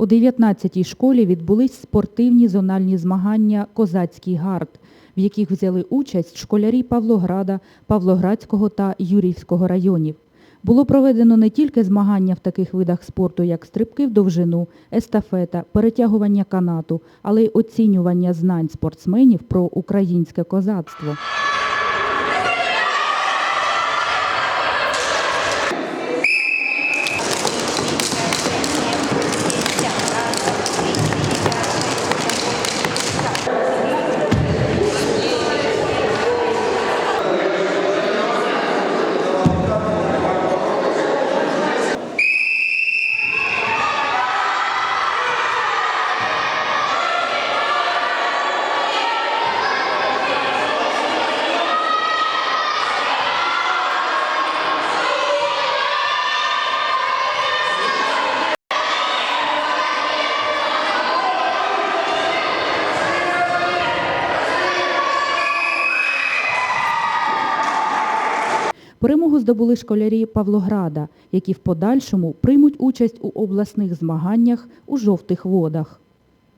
У 19-й школі відбулись спортивні зональні змагання «Козацький гард», в яких взяли участь школярі Павлограда, Павлоградського та Юрівського районів. Було проведено не тільки змагання в таких видах спорту, як стрибки в довжину, естафета, перетягування канату, але й оцінювання знань спортсменів про українське козацтво. Перемогу здобули школярі Павлограда, які в подальшому приймуть участь у обласних змаганнях у жовтих водах.